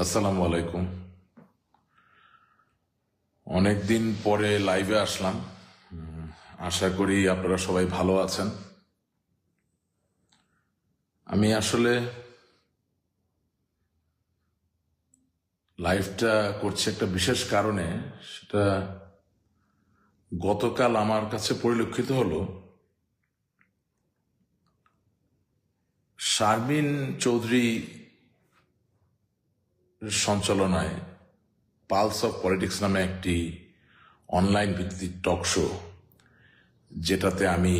আসসালামু আলাইকুম। অনেকদিন পরে লাইভে আসলাম। আশা করি আপনারা সবাই ভালো আছেন। আমি আসলে লাইভটা করছি একটা বিশেষ কারণে, সেটা গতকাল আমার কাছে পরিলক্ষিত হলো, শারমিন চৌধুরী সঞ্চালনায় পালস অফ পলিটিক্স নামে একটি অনলাইন ভিত্তিক টক শো, যেটাতে আমি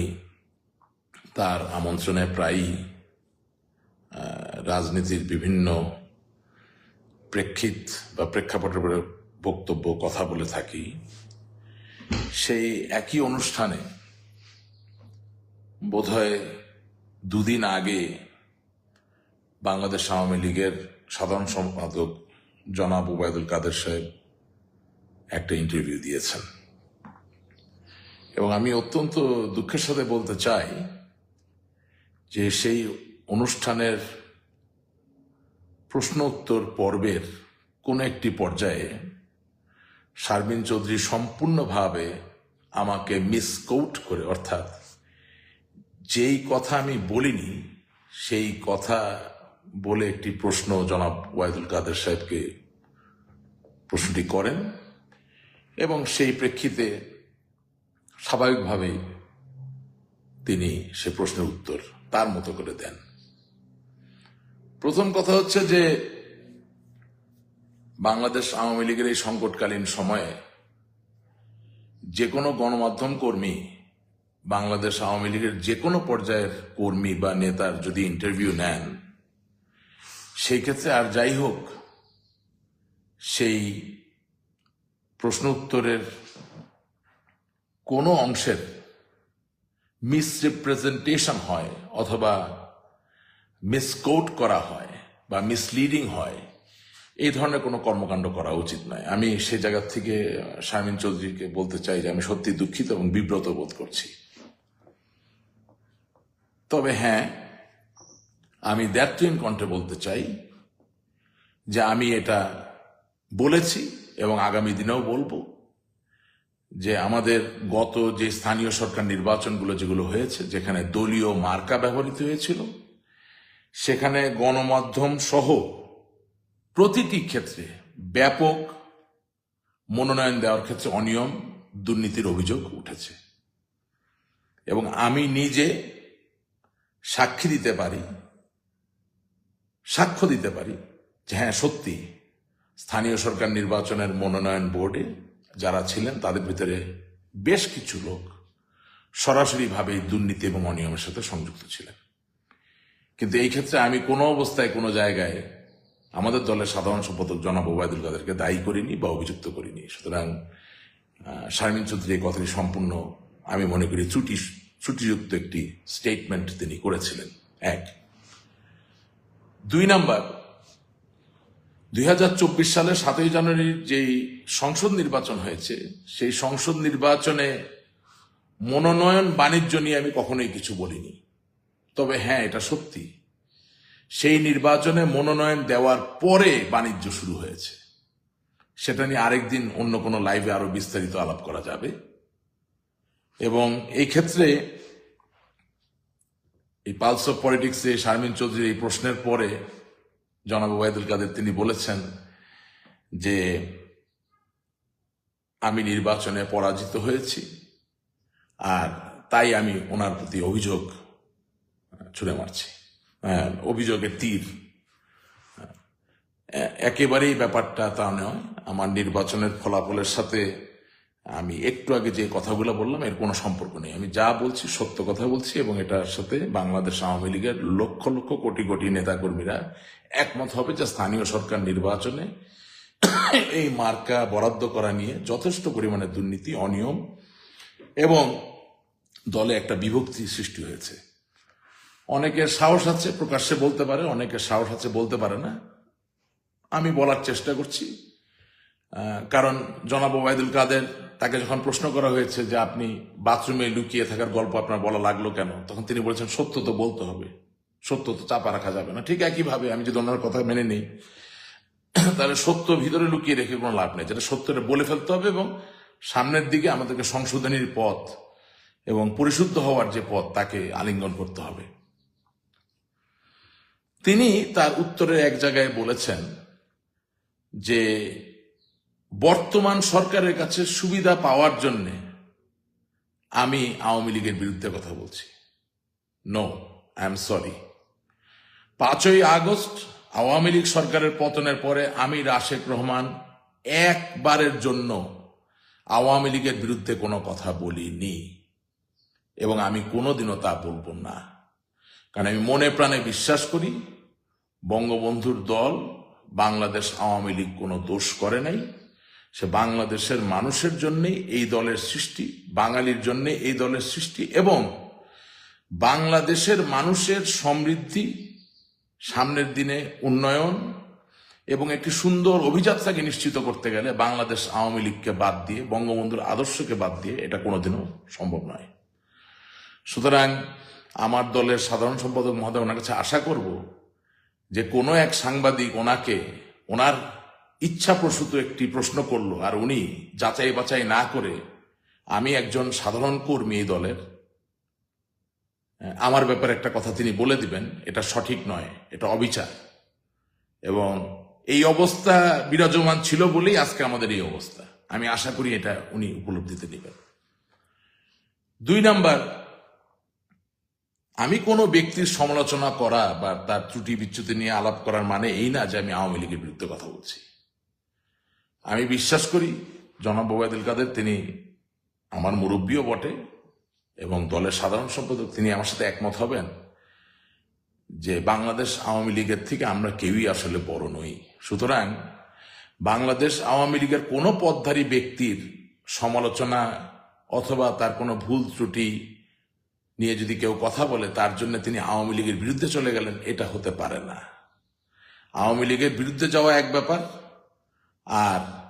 তার আমন্ত্রণে প্রায়ই রাজনীতির বিভিন্ন প্রেক্ষিত বা প্রেক্ষাপটের বক্তব্য, কথা বলে থাকি। সেই একই অনুষ্ঠানে বোধহয় দুদিন আগে বাংলাদেশ আওয়ামী লীগের সাধারণ সম্পাদক জনাব ওবায়দুল কাদের সাহেব একটা ইন্টারভিউ দিয়েছেন। এবং আমি অত্যন্ত দুঃখের সাথে বলতে চাই যে সেই অনুষ্ঠানের প্রশ্নোত্তর পর্বের কোন একটি পর্যায়ে শারমিন চৌধুরী সম্পূর্ণভাবে আমাকে মিসকৌট করে, অর্থাৎ যেই কথা আমি বলিনি, সেই কথা বলে একটি প্রশ্ন জনাব ওয়াইদুল কাদের সাহেবকে প্রশ্নটি করেন এবং সেই প্রেক্ষিতে স্বাভাবিকভাবেই তিনি সে প্রশ্নের উত্তর তার মতো করে দেন। প্রথম কথা হচ্ছে যে বাংলাদেশ আওয়ামী লীগের এই সংকটকালীন সময়ে যে কোনো গণমাধ্যম কর্মী, বাংলাদেশ আওয়ামী লীগের যে কোনো পর্যায়ের কর্মী বা নেতার যদি ইন্টারভিউ নেন সেই ক্ষেত্রে আর যাই হোক, সেই প্রশ্ন উত্তরের কোনো অংশের মিসরিপ্রেজেন্টেশন হয় অথবা মিসকোট করা হয় বা মিসলিডিং হয়, এই ধরনের কোনো কর্মকাণ্ড করা উচিত নয়। আমি সে জায়গা থেকে, শারমিন চৌধুরীকে বলতে চাই যে আমি সত্যি দুঃখিত এবং বিব্রত বোধ করছি। তবে হ্যাঁ আমি দ্যাত্রীন কণ্ঠে বলতে চাই যে আমি এটা বলেছি এবং আগামী দিনেও বলব যে আমাদের গত যে স্থানীয় সরকার নির্বাচনগুলো যেগুলো হয়েছে, যেখানে দলীয় মার্কা ব্যবহৃত হয়েছিল, সেখানে গণমাধ্যম সহ প্রতিটি ক্ষেত্রে ব্যাপক মনোনয়ন দেওয়ার ক্ষেত্রে অনিয়ম, দুর্নীতির অভিযোগ উঠেছে। এবং আমি নিজে সাক্ষী দিতে পারি সাক্ষ্য দিতে পারি যে হ্যাঁ সত্যি স্থানীয় সরকার নির্বাচনের মনোনয়ন বোর্ডে যারা ছিলেন তাদের ভিতরে বেশ কিছু লোক সরাসরিভাবে দুর্নীতি এবং অনিয়মের সাথে সংযুক্ত ছিলেন। কিন্তু এই ক্ষেত্রে আমি কোনো অবস্থায়, কোনো জায়গায় আমাদের দলের সাধারণ সম্পাদক জনাব ওবায়দুল কাদেরকে দায়ী করিনি বা অভিযুক্ত করিনি। সুতরাং শারমিন চৌধুরী এই কথাটি সম্পূর্ণ আমি মনে করি ত্রুটি, ত্রুটিযুক্ত একটি স্টেটমেন্ট তিনি করেছিলেন। এক দুই নাম্বার, দুই হাজার চব্বিশ সালের সাতই জানুয়ারির যেই সংসদ নির্বাচন হয়েছে, সেই সংসদ নির্বাচনে মনোনয়ন বাণিজ্য নিয়ে আমি কখনোই কিছু বলিনি। তবে হ্যাঁ এটা সত্যি। সেই নির্বাচনে মনোনয়ন দেওয়ার পরে বাণিজ্য শুরু হয়েছে। সেটা নিয়ে আরেকদিন অন্য কোনো লাইভে আরও বিস্তারিত আলাপ করা যাবে। এবং এই ক্ষেত্রে এই পালস অফ পলিটিক্সে শারমিন চৌধুরীর এই প্রশ্নের পরে জনাব ওবায়দুল কাদের তিনি বলেছেন যে, আমি নির্বাচনে পরাজিত হয়েছি আর তাই আমি ওনার প্রতি অভিযোগ ছুড়ে মারছি। অভিযোগের তীর। একেবারেই ব্যাপারটা তা নয়। আমার নির্বাচনের ফলাফলের সাথে আমি একটু আগে যে কথাগুলো বললাম, এর কোনো সম্পর্ক নেই। আমি যা বলছি, সত্য কথা বলছি এবং এটার সাথে বাংলাদেশ আওয়ামী লীগের লক্ষ লক্ষ কোটি কোটি নেতাকর্মীরা একমত হবে যে স্থানীয় সরকার নির্বাচনে এই মার্কা বরাদ্দ করা নিয়ে যথেষ্ট পরিমাণে দুর্নীতি, অনিয়ম এবং দলে একটা বিভক্তি সৃষ্টি হয়েছে। অনেকের সাহস আছে প্রকাশ্যে বলতে পারে, অনেকের সাহস আছে বলতে পারে না। আমি বলার চেষ্টা করছি কারণ জনাব ওবায়দুল কাদের তাকে যখন প্রশ্ন করা হয়েছে যে আপনি বাথরুমে লুকিয়ে থাকার গল্প আপনার বলা লাগল কেন, তখন তিনি বলেছেন, সত্য তো বলতে হবে। সত্য তো চাপা রাখা যাবে না। ঠিক একইভাবে আমি যদি ওনার কথা মেনে নিই, তাহলে সত্য ভিতরে লুকিয়ে রেখে কোনো লাভ নেই। যেটা সত্যটা বলে ফেলতে হবে এবং সামনের দিকে আমাদেরকে সংশোধনীর পথ এবং পরিশুদ্ধ হওয়ার যে পথ, তাকে আলিঙ্গন করতে হবে। তিনি তার উত্তরে এক জায়গায় বলেছেন যে বর্তমান সরকারের কাছে সুবিধা পাওয়ার জন্য আমি আওয়ামী লীগের বিরুদ্ধে কথা বলছি। নো আই এম সরি পাঁচই আগস্ট আওয়ামী লীগ সরকারের পতনের পরে আমি রাশেক রহমান একবারের জন্য আওয়ামী লীগের বিরুদ্ধে কোনো কথা বলিনি। এবং আমি কোনোদিনও তা বলব না। কারণ আমি মনে প্রাণে বিশ্বাস করি, বঙ্গবন্ধুর দল বাংলাদেশ আওয়ামী লীগ কোনো দোষ করে নাই। সে বাংলাদেশের মানুষের জন্যই এই দলের সৃষ্টি, বাঙালির জন্য এই দলের সৃষ্টি এবং বাংলাদেশের মানুষের সমৃদ্ধি, সামনের দিনে উন্নয়ন এবং একটি সুন্দর অভিযাত্রাকে নিশ্চিত করতে গেলে বাংলাদেশ আওয়ামী লীগকে বাদ দিয়ে, বঙ্গবন্ধুর আদর্শকে বাদ দিয়ে এটা কোনোদিনও সম্ভব নয়। সুতরাং আমার দলের সাধারণ সম্পাদক মহোদয় ওনার কাছে আশা করব যে কোনো এক সাংবাদিক ওনাকে, ওনার ইচ্ছাপ্রসূত একটি প্রশ্ন করল, আর উনি যাচাই বাছাই না করে, আমি একজন সাধারণ কর্মী এই দলের, আমার ব্যাপারে একটা কথা তিনি বলে দিবেন, এটা সঠিক নয়, এটা অবিচার। এবং এই অবস্থা বিরাজমান ছিল বলেই আজকে আমাদের এই অবস্থা। আমি আশা করি এটা উনি উপলব্ধিতে নেবেন। দুই নাম্বার, আমি কোনো ব্যক্তির সমালোচনা করা বা তার ত্রুটি বিচ্যুতি নিয়ে আলাপ করার মানে এই না যে আমি আওয়ামী লীগের বিরুদ্ধে কথা বলছি। আমি বিশ্বাস করি জনাব ওবায়দুল কাদের, তিনি আমার মুরব্বীও বটে এবং দলের সাধারণ সম্পাদক, তিনি আমার সাথে একমত হবেন যে বাংলাদেশ আওয়ামী লীগের থেকে আমরা কেউই আসলে বড় নই। সুতরাং বাংলাদেশ আওয়ামী লীগের কোনো পদধারী ব্যক্তির সমালোচনা অথবা তার কোনো ভুল ত্রুটি নিয়ে যদি কেউ কথা বলে, তার জন্য তিনি আওয়ামী লীগের বিরুদ্ধে চলে গেলেন, এটা হতে পারে না। আওয়ামী লীগের বিরুদ্ধে যাওয়া এক ব্যাপার আর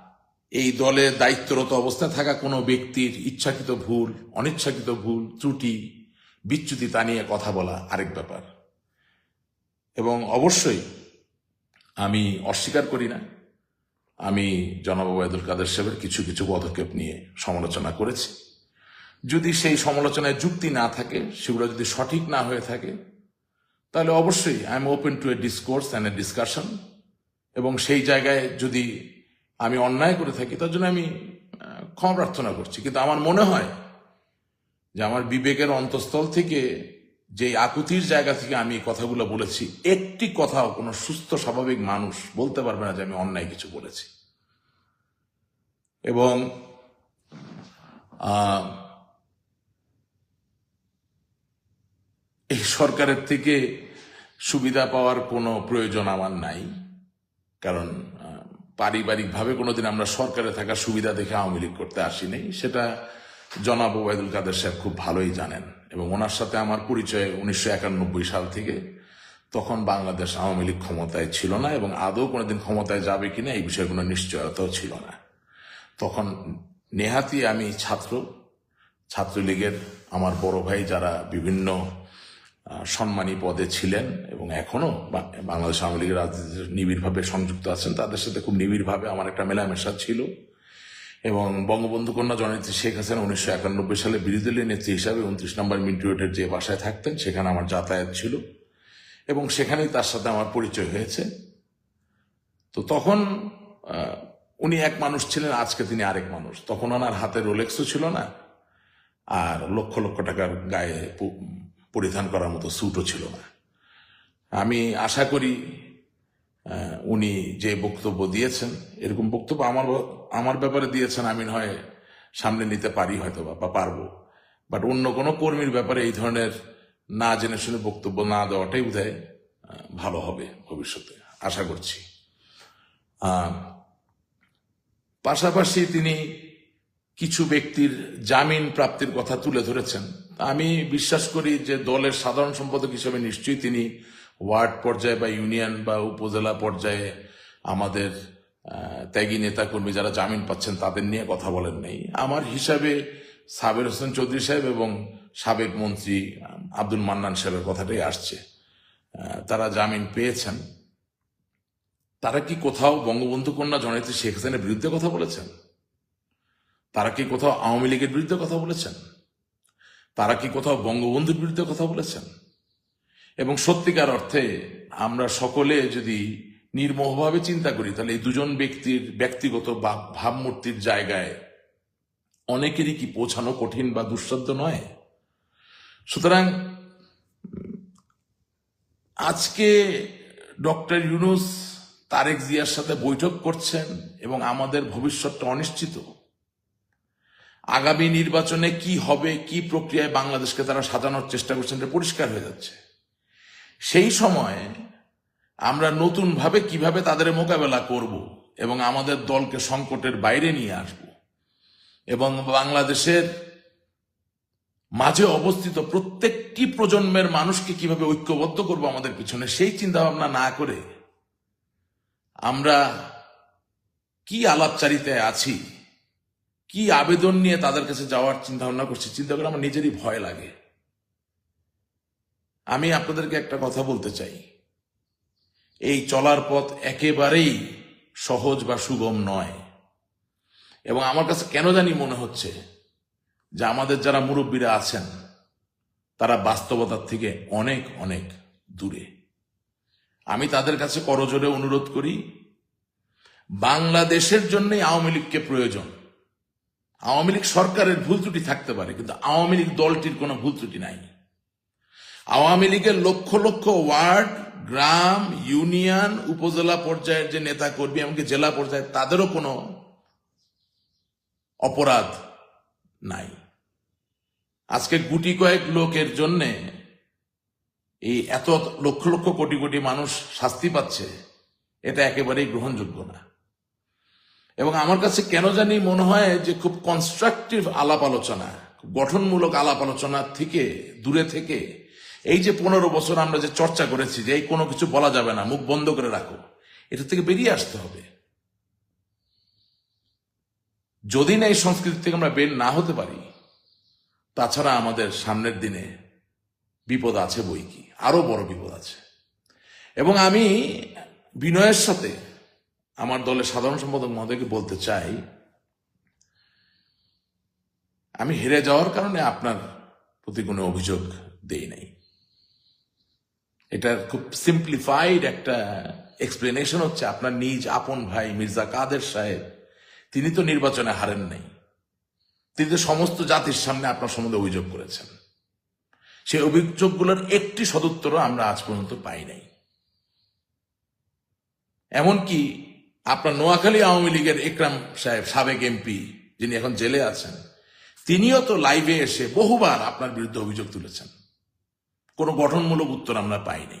এই দলে দায়িত্বরত অবস্থায় থাকা কোনো ব্যক্তির ইচ্ছাকৃত ভুল, অনিচ্ছাকৃত ভুল, ত্রুটি, বিচ্যুতি তা নিয়ে কথা বলা আরেক ব্যাপার। এবং অবশ্যই আমি অস্বীকার করি না। আমি জনাব ওবায়দুল কাদের সাহেবের কিছু কিছু পদক্ষেপ নিয়ে সমালোচনা করেছি। যদি সেই সমালোচনায় যুক্তি না থাকে, সেগুলো যদি সঠিক না হয়ে থাকে, তাহলে অবশ্যই I am open to a discourse and a discussion এবং সেই জায়গায় যদি আমি অন্যায় করে থাকি, তার জন্য আমি ক্ষমা প্রার্থনা করছি। কিন্তু আমার মনে হয় যে আমার বিবেকের অন্তঃস্থল থেকে যে আকুতির জায়গা থেকে আমি এই কথাগুলো বলেছি, একটি কথাও কোনো সুস্থ, স্বাভাবিক মানুষ বলতে পারবে না যে আমি অন্যায় কিছু বলেছি এবং এই সরকারের থেকে সুবিধা পাওয়ার কোনো প্রয়োজন আমার নাই, কারণ পারিবারিকভাবে কোনোদিন আমরা সরকারে থাকা সুবিধা দেখে আওয়ামী লীগ করতে আসিনি। সেটা জনাব ওবায়দুল কাদের সাহেব খুব ভালোই জানেন এবং ওনার সাথে আমার পরিচয় উনিশশো একানব্বই সাল থেকে। তখন বাংলাদেশ আওয়ামী লীগ ক্ষমতায় ছিল না এবং আদৌ কোনোদিন ক্ষমতায় যাবে কিনা এই বিষয়ে কোনো নিশ্চয়তাও ছিল না। তখন নেহাতি আমি ছাত্র, ছাত্রলীগের আমার বড় ভাই যারা বিভিন্ন সম্মানী পদে ছিলেন এবং এখনও বা- বাংলাদেশ আওয়ামী লীগের রাজনীতিতে নিবিড়ভাবে সংযুক্ত আছেন। তাদের সাথে খুব নিবিড়ভাবে আমার একটা মেলামেশা ছিল এবং বঙ্গবন্ধু কন্যা জননেত্রী শেখ হাসিনা উনিশশো একানব্বই সালে বিরোধী দলীয় নেত্রী হিসাবে উনত্রিশ নম্বর মিন্টু রোডের যে বাসায় থাকতেন, সেখানে আমার যাতায়াত ছিল এবং সেখানেই তার সাথে আমার পরিচয় হয়েছে। তো তখন উনি এক মানুষ ছিলেন, আজকে তিনি আরেক মানুষ। তখন ওনার হাতে রোলেক্সও ছিল না, আর লক্ষ লক্ষ টাকার গায়ে পরিধান করার মতো স্যুটও ছিল না। আমি আশা করি উনি যে বক্তব্য দিয়েছেন এরকম বক্তব্য আমার আমার ব্যাপারে দিয়েছেন আমি নয় সামনে নিতে পারি হয়তো বা পারব। বাট অন্য কোনো কর্মীর ব্যাপারে এই ধরনের না জেনে শুনে বক্তব্য না দেওয়াটাই আহ, ভালো হবে ভবিষ্যতে আশা করছি। পাশাপাশি তিনি কিছু ব্যক্তির জামিন প্রাপ্তির কথা তুলে ধরেছেন। আমি বিশ্বাস করি যে দলের সাধারণ সম্পাদক হিসেবে নিশ্চয়ই তিনি ওয়ার্ড পর্যায়ে বা ইউনিয়ন বা উপজেলা পর্যায়ে আমাদের ত্যাগী নেতাকর্মী যারা জামিন পাচ্ছেন তাদের নিয়ে কথা বলেন নাই। আমার হিসাবে সাবের হোসেন চৌধুরী সাহেব এবং সাবেক মন্ত্রী আব্দুল মান্নান সাহেবের কথাটাই আসছে। তারা জামিন পেয়েছেন। তারা কি কোথাও বঙ্গবন্ধু কন্যা জননেত্রী শেখ হাসিনার বিরুদ্ধে কথা বলেছেন? তারা কি কোথাও আওয়ামী লীগের বিরুদ্ধে কথা বলেছেন? তারা কি কোথাও বঙ্গবন্ধুর বিরুদ্ধে কথা বলেছেন? এবং সত্যিকার অর্থে আমরা সকলে যদি নির্মোহভাবে চিন্তা করি, তাহলে এই দুজন ব্যক্তির ব্যক্তিগত বা ভাবমূর্তির জায়গায় অনেকেরই কি পৌঁছানো কঠিন বা দুঃসাধ্য নয়? সুতরাং আজকে ডক্টর ইউনুস তারেক জিয়ার সাথে বৈঠক করছেন এবং আমাদের ভবিষ্যৎটা অনিশ্চিত। আগামী নির্বাচনে কি হবে, কি প্রক্রিয়ায় বাংলাদেশকে তারা সাজানোর চেষ্টা করছেন এটা পরিষ্কার হয়ে যাচ্ছে। সেই সময় আমরা নতুনভাবে কীভাবে তাদের মোকাবেলা করব এবং আমাদের দলকে সংকটের বাইরে নিয়ে আসব এবং বাংলাদেশের মাঝে অবস্থিত প্রত্যেকটি প্রজন্মের মানুষকে কীভাবে ঐক্যবদ্ধ করব আমাদের পিছনে, সেই চিন্তা ভাবনা না করে আমরা কি আলাপচারিতায় আছি কি আবেদন নিয়ে তাদের কাছে যাওয়ার চিন্তা ভাবনা করছি? চিন্তা করে আমার নিজেরই ভয় লাগে। আমি আপনাদেরকে একটা কথা বলতে চাই। এই চলার পথ একেবারেই সহজ বা সুগম নয়। এবং আমার কাছে কেন জানি মনে হচ্ছে যে আমাদের যারা মুরব্বীরা আছেন, তারা বাস্তবতার থেকে অনেক অনেক দূরে। আমি তাদের কাছে করজোরে অনুরোধ করি, বাংলাদেশের জন্যই আওয়ামী লীগকে প্রয়োজন। আওয়ামী লীগ সরকারের ভুল ত্রুটি থাকতে পারে, কিন্তু আওয়ামী লীগ দলটির কোনো ভুল ত্রুটি নাই। আওয়ামী লীগের লক্ষ লক্ষ ওয়ার্ড, গ্রাম, ইউনিয়ন, উপজেলা পর্যায়ের যে নেতা কর্মী এমনকি জেলা পর্যায়ে তাদেরও কোনো অপরাধ নাই। আজকে গুটি কয়েক লোকের জন্যে এই এত লক্ষ লক্ষ কোটি কোটি মানুষ শাস্তি পাচ্ছে, এটা একেবারেই গ্রহণযোগ্য না। এবং আমার কাছে কেন জানি মনে হয় যে খুব কনস্ট্রাকটিভ আলাপ আলোচনা গঠনমূলক আলাপ আলোচনা থেকে, দূরে থেকে, এই যে পনেরো বছর আমরা যে চর্চা করেছি যে এই কোনো কিছু বলা যাবে না, মুখ বন্ধ করে রাখো, এটা থেকে বেরিয়ে আসতে হবে। যদি না এই সংস্কৃতি থেকে আমরা বের না হতে পারি, তাছাড়া আমাদের সামনের দিনে বিপদ আছে বই কি? আরও বড় বিপদ আছে। এবং আমি বিনয়ের সাথে আমার দলের সাধারণ সম্পাদক মহোদয়কে বলতে চাই, আমি হেরে যাওয়ার কারণে আপনার প্রতি কোনো অভিযোগ দেই নাই। এটার খুব সিম্পলিফাইড একটা এক্সপ্লেনেশন হচ্ছে আপনার নিজ আপন ভাই মির্জা কাদের সাহেব, তিনি তো নির্বাচনে হারেন নাই। তিনি তো সমস্ত জাতির সামনে আপনার সম্বন্ধে অভিযোগ করেছেন। সেই অভিযোগগুলোর একটি সদুত্তরও আমরা আজ পর্যন্ত পাই নাই। এমনকি আপনার নোয়াখালী আওয়ামী লীগের একরাম সাহেব, সাবেক এমপি, যিনি এখন জেলে আছেন, তিনিও তো লাইভে এসে বহুবার আপনার বিরুদ্ধে অভিযোগ তুলেছেন। কোনো গঠনমূলক উত্তর আমরা পাইনি।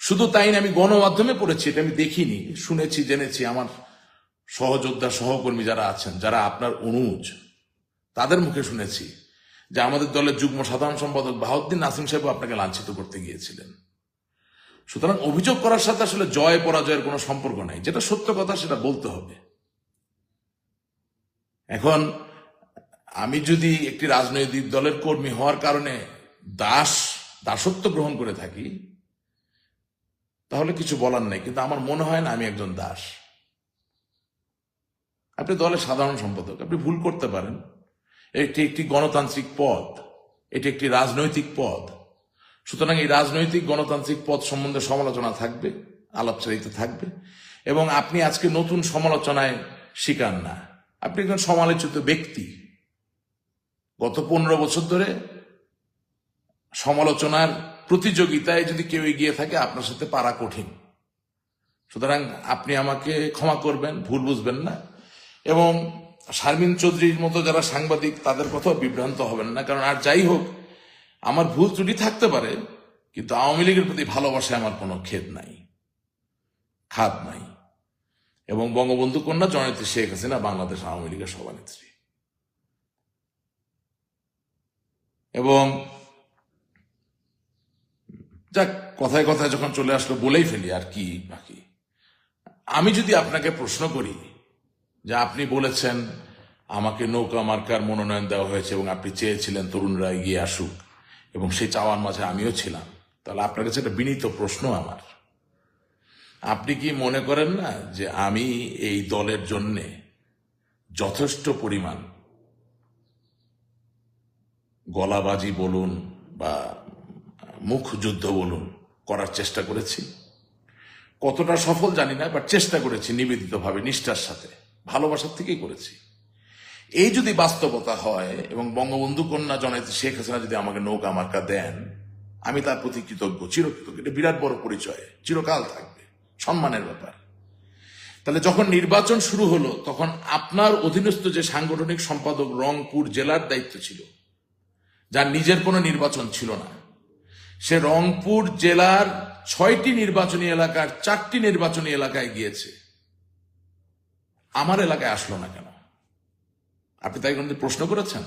শুধু তাই না, আমি গণমাধ্যমে পড়েছি, এটা আমি দেখিনি, শুনেছি, জেনেছি, আমার সহযোদ্ধা, সহকর্মী যারা আছেন, যারা আপনার অনুজ, তাদের মুখে শুনেছি যে আমাদের দলের যুগ্ম সাধারণ সম্পাদক বাহাউদ্দিন নাসিম সাহেব আপনাকে লাঞ্ছিত করতে গিয়েছিলেন। সুতরাং অভিযোগ করার সাথে আসলে জয় পরাজয়ের কোনো সম্পর্ক নাই। যেটা সত্য কথা সেটা বলতে হবে। এখন, আমি যদি একটি রাজনৈতিক দলের কর্মী হওয়ার কারণে দাস, দাসত্ব গ্রহণ করে থাকি, তাহলে কিছু বলার নেই। কিন্তু আমার মনে হয় না আমি একজন দাস। আপনি দলের সাধারণ সম্পাদক, আপনি ভুল করতে পারেন। এটি একটি গণতান্ত্রিক পদ এটি একটি রাজনৈতিক পদ সুতরাং এই রাজনৈতিক গণতান্ত্রিক পদ সম্বন্ধে সমালোচনা থাকবে, আলাপচারিতা থাকবে, এবং আপনি আজকে নতুন সমালোচনায় শিকার না। আপনি একজন সমালোচিত ব্যক্তি। গত পনেরো বছর ধরে সমালোচনার প্রতিযোগিতায় যদি কেউ এগিয়ে থাকে, আপনার সাথে পারা কঠিন। সুতরাং আপনি আমাকে ক্ষমা করবেন, ভুল বুঝবেন না, এবং শারমিন চৌধুরীর মতো যারা সাংবাদিক, তাদের কথাও বিভ্রান্ত হবেন না, কারণ আর যাই হোক আমার ভুল ত্রুটি থাকতে পারে, কিন্তু আওয়ামী লীগের প্রতি ভালোবাসায় আমার কোনো খেদ নাই, খাদ নাই। এবং বঙ্গবন্ধু কন্যা জননেত্রী শেখ হাসিনা বাংলাদেশ আওয়ামী লীগের সভানেত্রী। এবং যাক, কথায় কথায় যখন চলে আসলো, বলেই ফেলি আর কি বাকি। আমি যদি আপনাকে প্রশ্ন করি যে আপনি বলেছেন, আমাকে নৌকা মার্কার মনোনয়ন দেওয়া হয়েছে এবং আপনি চেয়েছিলেন তরুণরা এগিয়ে আসুক এবং সেই চাওয়ার মাঝে আমিও ছিলাম। তাহলে আপনার কাছে একটা বিনীত প্রশ্ন আমার। আপনি কি মনে করেন না যে আমি এই দলের জন্যে যথেষ্ট পরিমাণ গলাবাজি বলুন বা মুখ যুদ্ধ বলুন করার চেষ্টা করেছি? কতটা সফল জানি না, বাট চেষ্টা করেছি নিবেদিতভাবে, নিষ্ঠার সাথে। ভালোবাসার থেকেই করেছি। এই যদি বাস্তবতা হয় এবং বঙ্গবন্ধু কন্যা জনায়িত শেখ হাসিনা যদি আমাকে নৌকা মার্কা দেন, আমি তার প্রতি কৃতজ্ঞ, চিরকৃতজ্ঞ। এটা বিরাট বড় পরিচয়, চিরকাল থাকবে, সম্মানের ব্যাপার। তাহলে যখন নির্বাচন শুরু হলো, তখন আপনার অধীনস্থ যে সাংগঠনিক সম্পাদক রংপুর জেলার দায়িত্ব ছিল, যার নিজের কোনো নির্বাচন ছিল না, সে রংপুর জেলার ছয়টি নির্বাচনী এলাকার চারটি নির্বাচনী এলাকায় গিয়েছে। আমার এলাকায় আসলো না কেন? আপনি তাই কোনো প্রশ্ন করেছেন?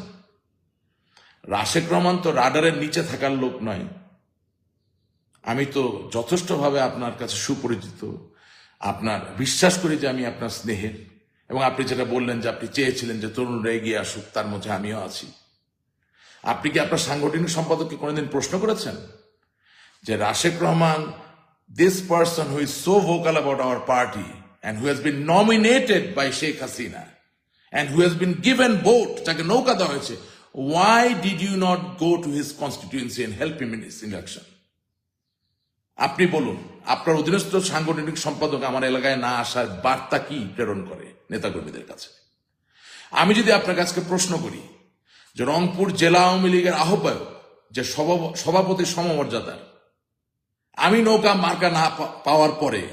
রহমান তো রাডারের নিচে থাকার লোক নয়। আমি তো যথেষ্টভাবে আপনার কাছে সুপরিচিত। আপনার বিশ্বাস করি যে আমি আপনার স্নেহের। এবং আপনি যেটা বললেন যে আপনি চেয়েছিলেন যে তরুণরা এগিয়ে আসুক, তার মধ্যে আমিও আছি। আপনি কি আপনার সাংগঠনিক সম্পাদককে কোনোদিন প্রশ্ন করেছেন? যে Rashek Rahman this person who is so vocal about our party and who has been nominated by Sheikh Hasina and who has been given vote যাকে নৌকা দেওয়া হয়েছে why did you not go to his constituency and help him in his election আপনি বলুন, আপনার অধীনস্থ সাংগঠনিক সম্পাদক আমার এলাকায় না আসার বার্তা কি প্রেরণ করে নেতাকর্মীদের কাছে? আমি যদি আপনার কাছে প্রশ্ন করি, যে রংপুর জেলা আওয়ামী লীগের আহ্বায়ক, যে সভা- সভাপতি সমমর্যাদার, আমি নৌকা মার্কা না পাওয়ার পরে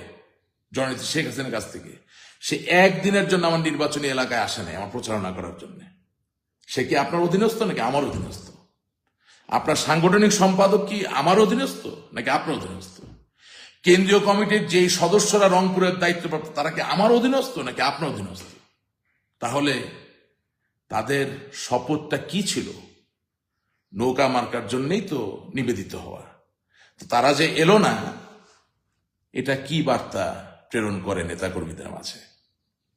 জননেত্রী শেখ হাসিনার কাছ থেকে সে একদিনের জন্য আমার নির্বাচনী এলাকায় আসে নাই আমার প্রচারণা করার জন্য। সে কি আপনার অধীনস্থ নাকি আমার অধীনস্থ? আপনার সাংগঠনিক সম্পাদক কি আমার অধীনস্থ নাকি আপনার অধীনস্থ? কেন্দ্রীয় কমিটির যেই সদস্যরা রংপুরের দায়িত্বপ্রাপ্ত, তারা কি আমার অধীনস্থ নাকি আপনার অধীনস্থ? তাহলে তাদের শপথটা কি ছিল? নৌকা মার্কার জন্যই তো নিবেদিত হওয়া। তারা যে এলো না, এটা কি বার্তা প্রেরণ করে নেতাকর্মীদের মাঝে?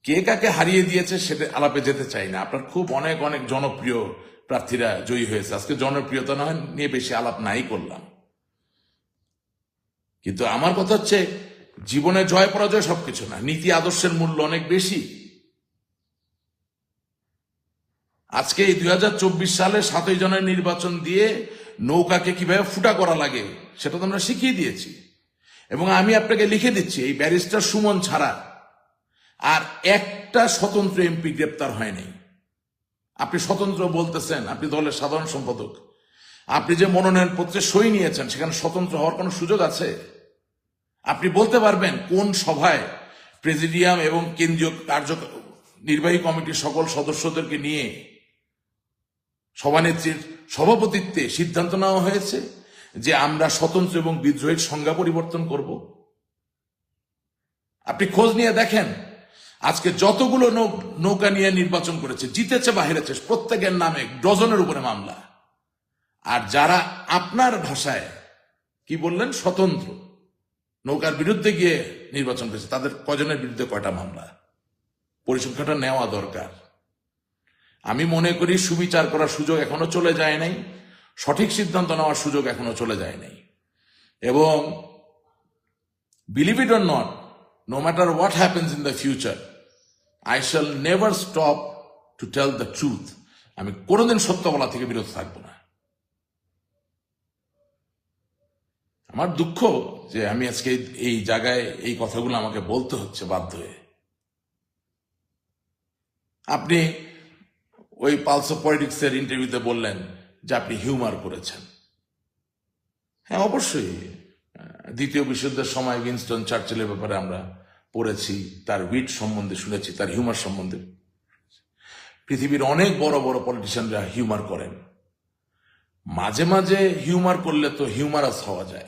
কে কাকে হারিয়ে দিয়েছে সেটা আলাপে যেতে চাই না। আপনার খুব অনেক অনেক জনপ্রিয় প্রার্থীরা জয়ী হয়েছে। আজকে জনপ্রিয়তা নয় নিয়ে বেশি আলাপ নাই করলাম। কিন্তু আমার কথা হচ্ছে, জীবনে জয়, পরাজয় সবকিছু না। নীতি, আদর্শের মূল্য অনেক বেশি। আজকে এই দুই হাজার চব্বিশ সালে সাতই জনের নির্বাচন দিয়ে নৌকাকে কীভাবে ফুটা করা লাগে, সেটা তো আমরা শিখিয়ে দিয়েছি। এবং আমি আপনাকে লিখে দিচ্ছি, এই ব্যারিস্টার সুমন ছাড়া আর একটা স্বতন্ত্র এমপি গ্রেপ্তার হয়নি। আপনি স্বতন্ত্র বলতেছেন, আপনি দলের সাধারণ সম্পাদক। আপনি যে মনোনয়ন পত্রে সই নিয়েছেন, সেখানে স্বতন্ত্র হওয়ার কোনো সুযোগ আছে? আপনি বলতে পারবেন কোন সভায় প্রেসিডিয়াম এবং কেন্দ্রীয় কার্য নির্বাহী কমিটির সকল সদস্যদেরকে নিয়ে সভানেত্রীর সভাপতিত্বে সিদ্ধান্ত নেওয়া হয়েছে যে আমরা স্বতন্ত্র এবং বিদ্রোহের সংজ্ঞা পরিবর্তন করব? আপনি খোঁজ নিয়ে দেখেন। আজকে যতগুলো নৌকা নিয়ে নির্বাচন করেছে, জিতেছে বা হেরেছে, প্রত্যেকের নামে ডজনের উপরে মামলা। আর যারা আপনার ভাষায় কি বললেন? স্বতন্ত্র নৌকার বিরুদ্ধে গিয়ে নির্বাচন করেছে, তাদের কজনের বিরুদ্ধে কয়টা মামলা? পরিসংখ্যাটা নেওয়া দরকার। আমি মনে করি সুবিচার করার সুযোগ এখনও চলে যায় নাই, সঠিক সিদ্ধান্ত নেওয়ার সুযোগ এখনও চলে যায় নাই। এবং believe it or not no matter what happens in the future I shall never stop to tell the truth আমি কোনোদিন সত্য বলা থেকে বিরত থাকব না। আমার দুঃখ যে আমি আজকে এই- জায়গায় এই কথাগুলো আমাকে বলতে হচ্ছে বাধ্য হয়ে। আপনি ওই পালস অফ পলিটিক্সের ইন্টারভিউতে বললেন যে আপনি হিউমার করেছেন। হ্যাঁ অবশ্যই। দ্বিতীয় বিশ্বযুদ্ধের সময় উইনস্টন চার্চিলের ব্যাপারে আমরা পড়েছি, তার উইট সম্বন্ধে শুনেছি, তার হিউমার সম্বন্ধে। পৃথিবীর অনেক বড় বড় পলিটিশিয়ানরা হিউমার করেন। মাঝে মাঝে হিউমার করলে তো হিউমারাস হওয়া যায়।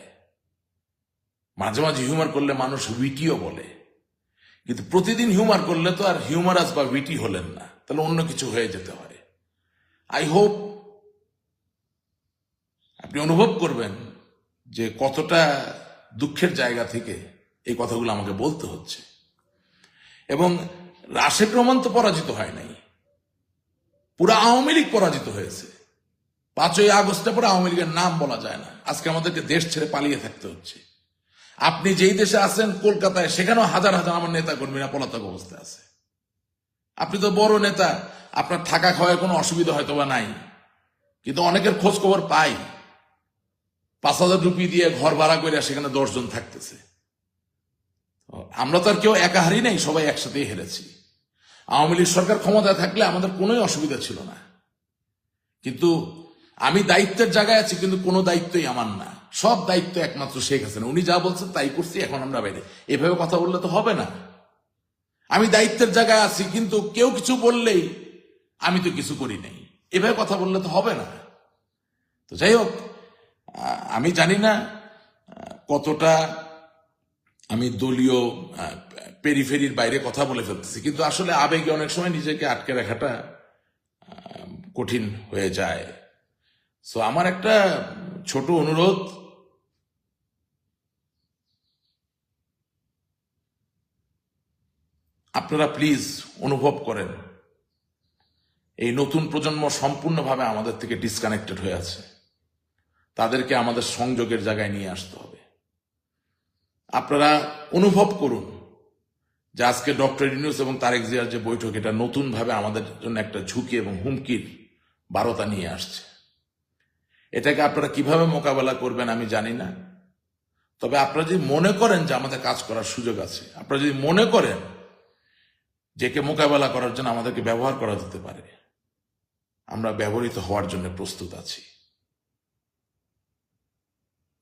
মাঝে মাঝে হিউমার করলে মানুষ উইটিও বলে। কিন্তু প্রতিদিন হিউমার করলে তো আর হিউমারাস বা উইটি হলেন না। তাহলে অন্য কিছু হয়ে যেতে হয়। আই হোপ আপনি অনুভব করবেন যে কতটা দুঃখের জায়গা থেকে এই কথাগুলো আমাকে বলতে হচ্ছে। এবং রাশেদ রহমান তো পরাজিত হয় নাই। পুরা আওয়ামী লীগ পরাজিত হয়েছে। পাঁচই আগস্টে পরে আওয়ামী লীগের নাম বলা যায় না। আজকে আমাদেরকে দেশ ছেড়ে পালিয়ে থাকতে হচ্ছে। আপনি যেই দেশে আছেন, কলকাতায়, সেখানেও হাজার হাজার আমার নেতা কর্মীরা পলাতক অবস্থায় আছে। আপনি তো বড় নেতা, আপনার থাকা খাওয়ার কোনো অসুবিধা হয়তো বা নাই। কিন্তু অনেকের খোঁজ খবর পাই। পাঁচ হাজার রুপি দিয়ে ঘর ভাড়া করে সেখানে দশজন থাকতেছে। আমরা তো আর কেউ একা হারি নাই, সবাই একসাথেই হেরেছি। আওয়ামী লীগ সরকার ক্ষমতায় থাকলে আমাদের কোনোই অসুবিধা ছিল না। কিন্তু আমি দায়িত্বের জায়গায় আছি, কিন্তু কোনো দায়িত্বই আমার না। সব দায়িত্ব একমাত্র শেখ হাসিনা উনি যা বলছেন তাই করছি, এখন আমরা বাইরে। এভাবে কথা বললে তো হবে না। আমি দায়িত্বের জায়গায় আছি, কিন্তু কেউ কিছু বললেই আমি তো কিছু করি নাই। এভাবে কথা বললে তো হবে না। তো যাই হোক আমি জানি না কতটা আমি দলীয় পেরিফেরির বাইরে কথা বলে ফেলতেছি, কিন্তু আসলে আবেগে অনেক সময় নিজেকে আটকে রাখাটা কঠিন হয়ে যায়। সো আমার একটা ছোট অনুরোধ, আপনারা প্লিজ অনুভব করেন, এই নতুন প্রজন্ম সম্পূর্ণভাবে আমাদের থেকে ডিসকানেক্টেড হয়ে আছে। তাদেরকে আমাদের সংযোগের জায়গায় নিয়ে আসতে হবে। আপনারা অনুভব করুন যে আজকে ডক্টর ইউনুস এবং তারেক জিয়ার যে বৈঠক, এটা নতুনভাবে আমাদের জন্য একটা ঝুঁকি এবং হুমকির বারতা নিয়ে আসছে। এটাকে আপনারা কীভাবে মোকাবেলা করবেন আমি জানি না। তবে আপনারা যদি মনে করেন যে আমাদের কাজ করার সুযোগ আছে, আপনারা যদি মনে করেন যে কে মোকাবেলা করার জন্য আমাদেরকে ব্যবহার করা যেতে পারে, আমরা ব্যবহৃত হওয়ার জন্য প্রস্তুত আছি।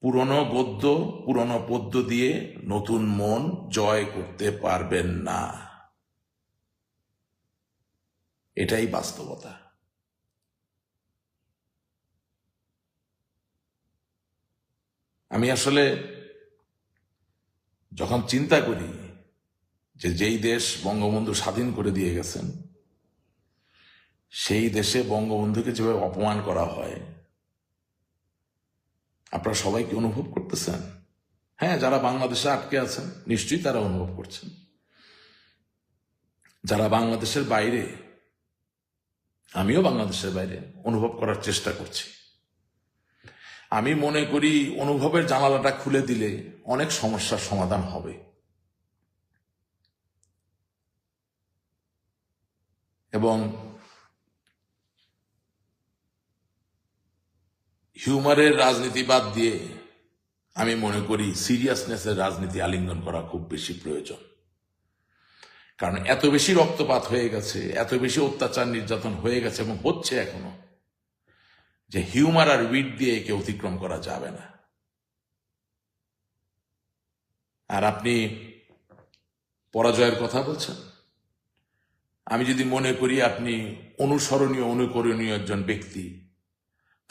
পুরনো গদ্য পুরনো পদ্য দিয়ে নতুন মন জয় করতে পারবেন না। এটাই বাস্তবতা। আমি আসলে যখন চিন্তা করি যে যেই দেশ বঙ্গবন্ধু স্বাধীন করে দিয়ে গেছেন, সেই দেশে বঙ্গবন্ধুকে যেভাবে অপমান করা হয় আপনারা সবাই কি অনুভব করতেছেন? হ্যাঁ যারা বাংলাদেশে আটকে আছেন, নিশ্চয়ই তারা অনুভব করছেন। যারা বাংলাদেশের বাইরে, আমিও বাংলাদেশের বাইরে অনুভব করার চেষ্টা করছি। আমি মনে করি অনুভবের জানালাটা খুলে দিলে অনেক সমস্যার সমাধান হবে। এবং হিউমারের রাজনীতি বাদ দিয়ে আমি মনে করি সিরিয়াসনেসের রাজনীতি আলিঙ্গন করা খুব বেশি প্রয়োজন। কারণ এত বেশি রক্তপাত হয়ে গেছে, এত বেশি অত্যাচার নির্যাতন হয়ে গেছে এবং হচ্ছে এখনও যে হিউমার আর উইট দিয়ে একে অতিক্রম করা যাবে না। আর আপনি পরাজয়ের কথা বলছেন? আমি যদি মনে করি আপনি অনুসরণীয়, অনুকরণীয় একজন ব্যক্তি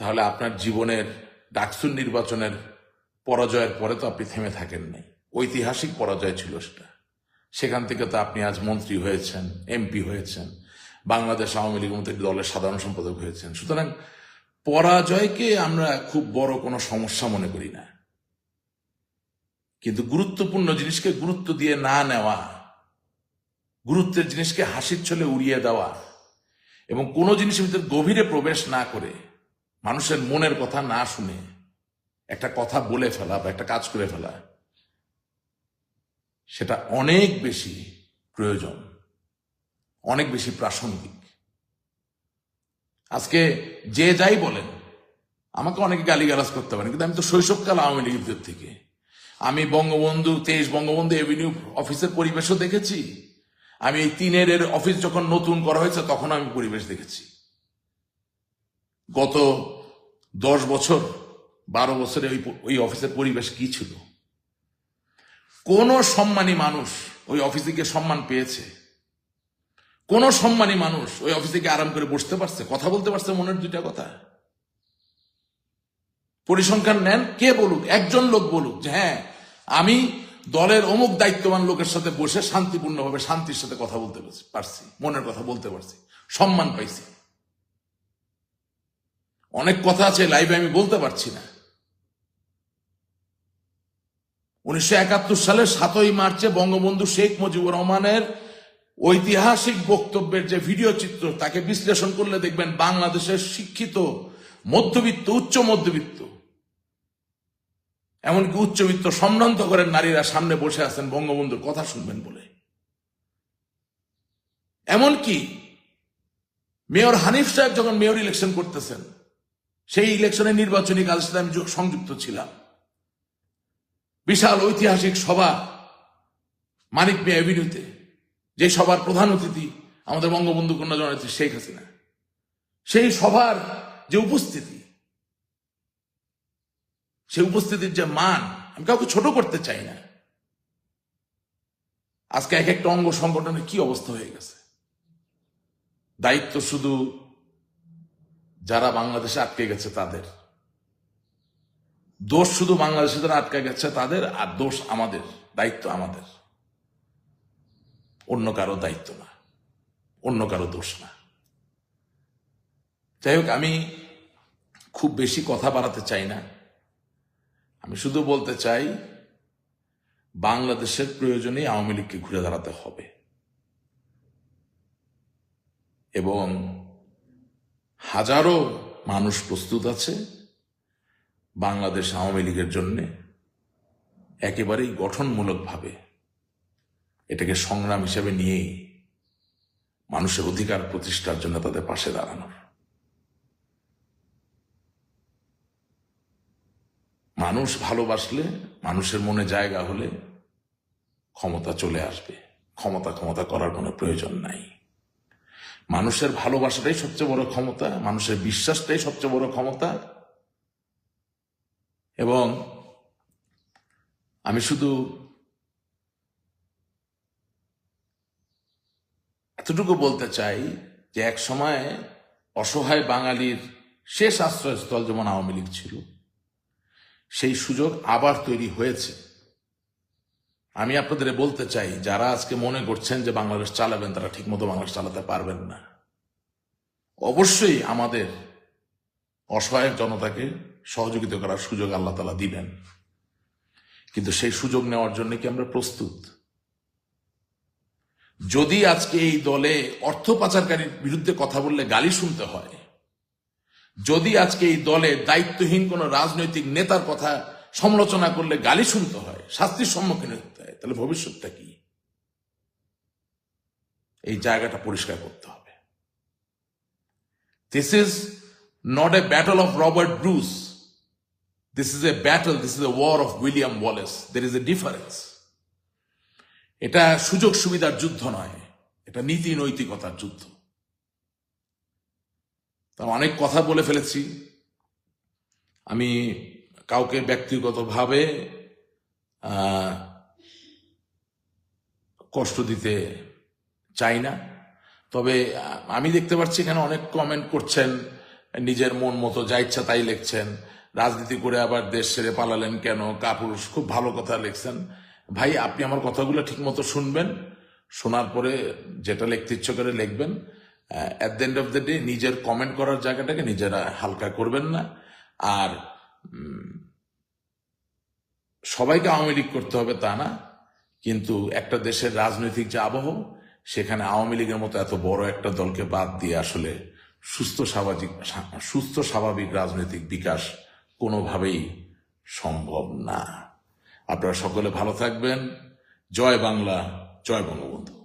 তাহলে আপনার জীবনের ডাকসুর নির্বাচনের পরাজয়ের পরে তো আপনি থেমে থাকেন নাই। ঐতিহাসিক পরাজয় ছিল সেটা। সেখান থেকে তো আপনি আজ মন্ত্রী হয়েছেন, এমপি হয়েছেন, বাংলাদেশ আওয়ামী মতো একটি দলের সাধারণ সম্পাদক হয়েছেন। সুতরাং পরাজয়কে আমরা খুব বড় কোনো সমস্যা মনে করি না। কিন্তু গুরুত্বপূর্ণ জিনিসকে গুরুত্ব দিয়ে না নেওয়া, গুরুত্বের জিনিসকে হাসির ছলে উড়িয়ে দেওয়া এবং কোনো জিনিসের ভিতরে গভীরে প্রবেশ না করে মানুষের মনের কথা না শুনে একটা কথা বলে ফেলা বা একটা কাজ করে ফেলা, সেটা অনেক বেশি প্রয়োজন, অনেক বেশি প্রাসঙ্গিক। আজকে যে যাই বলেন, আমাকে অনেকে গালিগালাজ করতে পারেন, কিন্তু আমি তো শৈশবকাল আওয়ামী লীগের থেকে। আমি বঙ্গবন্ধু, তেইশ বঙ্গবন্ধু এভিনিউ অফিসের পরিবেশও দেখেছি। আমি এই তিনের এর অফিস যখন নতুন করা হয়েছে তখন আমি পরিবেশ দেখেছি। গত দশ বছর, বারো বছরে ওই ওই অফিসের পরিবেশ কি ছিল? কোন সম্মানী মানুষ ওই অফিসে গিয়ে সম্মান পেয়েছে? কোন সম্মানী মানুষ ওই অফিসে গিয়ে আরাম করে বসতে পারছে? কথা বলতে পারছে মনের দুইটা কথা? পরিসংখ্যান নেন, কে বলুক? একজন লোক বলুক যে হ্যাঁ আমি দলের অমুক দায়িত্ববান লোকের সাথে বসে শান্তিপূর্ণভাবে শান্তির সাথে কথা বলতে পারছি, মনের কথা বলতে পারছি, সম্মান পাইছি। অনেক কথা আছে লাইভে আমি বলতে পারছি না। উনিশশো একাত্তর সালের সাতই মার্চে বঙ্গবন্ধু শেখ মুজিবুর রহমানের ঐতিহাসিক বক্তব্যের যে ভিডিও চিত্র, তাকে বিশ্লেষণ করলে দেখবেন বাংলাদেশের শিক্ষিত, মধ্যবিত্ত, উচ্চ মধ্যবিত্ত, এমনকি উচ্চবিত্ত সম্ভ্রান্ত করেন নারীরা সামনে বসে আছেন বঙ্গবন্ধুর কথা শুনবেন বলে। এমনকি মেয়র হানিফ সাহেব যখন মেয়র ইলেকশন করতেছেন সেই ইলেকশনের নির্বাচনী কাজের সাথে আমি সংযুক্ত ছিলাম। বিশাল ঐতিহাসিক সভা মানিক মিয়া এভিনিউতে, যে সভার প্রধান অতিথি আমাদের বঙ্গবন্ধু কন্যা জননেত্রী শেখ হাসিনা। সেই সভার যে উপস্থিতি সেই উপস্থিতির যে মান, আমি কাউকে ছোট করতে চাই না। আজকে এক একটা অঙ্গ সংগঠনের কি অবস্থা হয়ে গেছে? দায়িত্ব শুধু যারা বাংলাদেশে আটকে গেছে তাদের। দোষ শুধু বাংলাদেশে যারা আটকে গেছে তাদের, আর দোষ আমাদের, দায়িত্ব আমাদের। অন্য কারও দায়িত্ব না, অন্য কারও দোষ না। যাই হোক, আমি খুব বেশি কথা বাড়াতে চাই না। আমি শুধু বলতে চাই, বাংলাদেশের প্রয়োজনে আওয়ামী লীগকে ঘুরে দাঁড়াতে হবে। এবং হাজারো মানুষ প্রস্তুত আছে বাংলাদেশ আওয়ামী লীগের জন্য একেবারেই গঠনমূলকভাবে এটাকে সংগ্রাম হিসেবে নিয়েই মানুষের অধিকার প্রতিষ্ঠার জন্য তাদের পাশে দাঁড়ানোর মানুষ ভালোবাসলে, মানুষের মনে জায়গা হলে ক্ষমতা চলে আসবে। ক্ষমতা ক্ষমতা করার কোনো প্রয়োজন নাই। মানুষের ভালোবাসাটাই সবচেয়ে বড় ক্ষমতা, মানুষের বিশ্বাসটাই সবচেয়ে বড় ক্ষমতা। এবং আমি শুধু এতটুকু বলতে চাই যে এক সময় অসহায় বাঙালির শেষ আশ্রয়স্থল যেমন আওয়ামী লীগ ছিল, সেই সুযোগ আবার তৈরি হয়েছে। আমি আপনাদের বলতে চাই, যারা আজকে মনে করছেন যে বাংলাদেশ চালাবেন, তারা ঠিকমতো বাংলাদেশ চালাতে পারবেন না। অবশ্যই আমাদের অসহায় জনতাকে সহযোগিতা করার সুযোগ আল্লাহ তালা দিবেন। কিন্তু সেই সুযোগ নেওয়ার জন্য কি আমরা প্রস্তুত? যদি আজকে এই দলে অর্থ পাচারকারীর বিরুদ্ধে কথা বললে গালি শুনতে হয়, যদি আজকে এই দলে দায়িত্বহীন কোন রাজনৈতিক নেতার কথা সমালোচনা করলে গালি শুনতে হয়, শাস্তির সম্মুখীন হতে হয়, তাহলে ভবিষ্যৎটা কি? এই জায়গাটা পরিষ্কার করতে হবে। This is not a battle of Robert Bruce this is a battle this is a war of William Wallace there is a difference এটা সুযোগ সুবিধার যুদ্ধ নয়, এটা নীতি নৈতিকতার যুদ্ধ। তা অনেক কথা বলে ফেলেছি। আমি কাউকে ব্যক্তিগতভাবে কষ্ট দিতে চাই না। তবে আমি দেখতে পাচ্ছি এখানে অনেক কমেন্ট করছেন, নিজের মন মতো যা ইচ্ছা তাই লিখছেন। রাজনীতি করে আবার দেশ ছেড়ে পালালেন কেন? কাপুরুষ, খুব ভালো কথা লিখছেন। ভাই, আপনি আমার কথাগুলো ঠিক মতো শুনবেন। শোনার পরে যেটা লিখতে ইচ্ছে করে লিখবেন। At the end of the day নিজের কমেন্ট করার জায়গাটাকে নিজেরা হালকা করবেন না। আর সবাইকে আওয়ামী লীগ করতে হবে তা না, কিন্তু একটা দেশের রাজনৈতিক যে আবহ, সেখানে আওয়ামী লীগের মতো এত বড় একটা দলকে বাদ দিয়ে আসলে সুস্থ স্বাভাবিক সুস্থ স্বাভাবিক রাজনৈতিক বিকাশ কোনোভাবেই সম্ভব না। আপনারা সকলে ভালো থাকবেন। জয় বাংলা, জয় বঙ্গবন্ধু।